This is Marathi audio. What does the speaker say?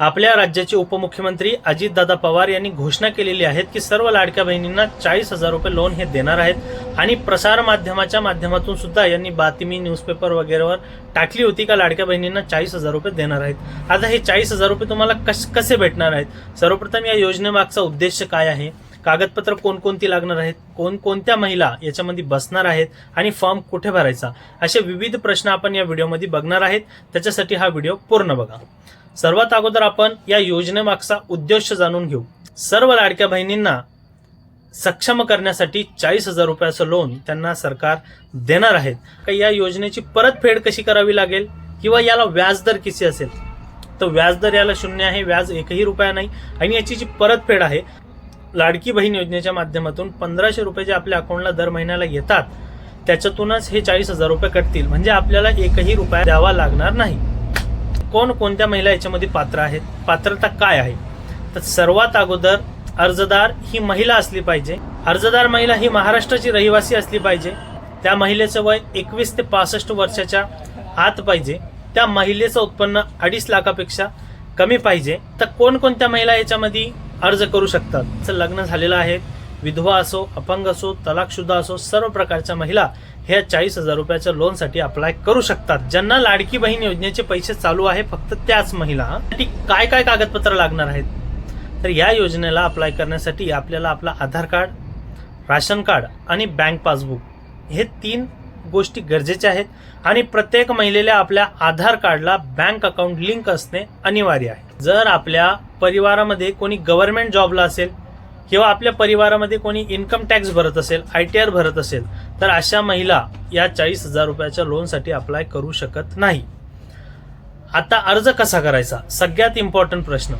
आपल्या राज्याचे उपमुख्यमंत्री अजितदादा पवार यांनी घोषणा केलेली आहे की सर्व लाडक्या बहिणींना चाळीस हजार रुपये लोन हे देणार आहेत. आणि प्रसार माध्यमाच्या माध्यमातून सुद्धा यांनी बातमी न्यूजपेपर वगैरेवर टाकली होती का लाडक्या बहिणींना चाळीस हजार रुपये देणार आहेत. आता हे चाळीस हजार रुपये तुम्हाला कस कसे भेटणार आहेत? सर्वप्रथम या योजनेमागचा उद्देश काय आहे? कागदपत्र कोणकोणती लागणार आहेत? कोणकोणत्या महिला याच्यामध्ये बसणार आहेत? आणि फॉर्म कुठे भरायचा? असे विविध प्रश्न आपण या व्हिडिओमध्ये बघणार आहेत. त्याच्यासाठी हा व्हिडिओ पूर्ण बघा. सर्वात अगोदर आपण या योजनेमागचा उद्देश जाणून घेऊ. सर्व लाडक्या बहिणींना सक्षम करण्यासाठी चाळीस हजार रुपयाचं लोन त्यांना सरकार देणार आहेत. का या योजनेची परतफेड कशी करावी लागेल? किंवा याला व्याजदर किती असेल? तर व्याजदर याला शून्य आहे व्याज एकही रुपया नाही आणि याची जी परतफेड आहे लाडकी बहीण योजनेच्या माध्यमातून पंधराशे रुपये जे आपल्या अकाउंटला दर महिन्याला येतात त्याच्यातूनच हे चाळीस हजार रुपये कटतील. म्हणजे आपल्याला एकही रुपया द्यावा लागणार नाही. कोण कोणत्या महिला याच्यामध्ये पात्र आहेत? पात्रता काय आहे? तर सर्वात अगोदर अर्जदार ही महिला असली पाहिजे. अर्जदार महिला ही महाराष्ट्राची रहिवासी असली पाहिजे. त्या महिलेचं वय एकवीस ते पासष्ट वर्षाच्या आत पाहिजे. त्या महिलेचं उत्पन्न अडीच लाखापेक्षा कमी पाहिजे. तर कोणकोणत्या महिला याच्यामध्ये अर्ज करू शकतात? तर लग्न झालेलं आहे. विधवा असो अपंग असो तलाकशुद्ध असो सर्व प्रकारच्या महिला ह्या चाळीस हजार रुपयाच्या लोनसाठी अप्लाय करू शकतात. ज्यांना लाडकी बहीण योजनेचे पैसे चालू आहे फक्त त्याच महिला. काय काय कागदपत्र लागणार आहेत? तर या योजनेला अप्लाय करण्यासाठी आपल्याला आपला आधार कार्ड राशन कार्ड आणि बँक पासबुक हे तीन गोष्टी गरजेच्या आहेत आणि प्रत्येक महिलेला आपल्या आधार कार्डला बँक अकाउंट लिंक असणे अनिवार्य आहे. जर आपल्या परिवारामध्ये कोणी गव्हर्नमेंट जॉबला असेल किंवा आपल्या परिवारामध्ये कोणी इन्कम टॅक्स भरत असेल आय टी आर भरत असेल तर अशा महिला या चाळीस हजार रुपयाच्या लोनसाठी अप्लाय करू शकत नाही. आता अर्ज कसा करायचा? सगळ्यात इम्पॉर्टंट प्रश्न.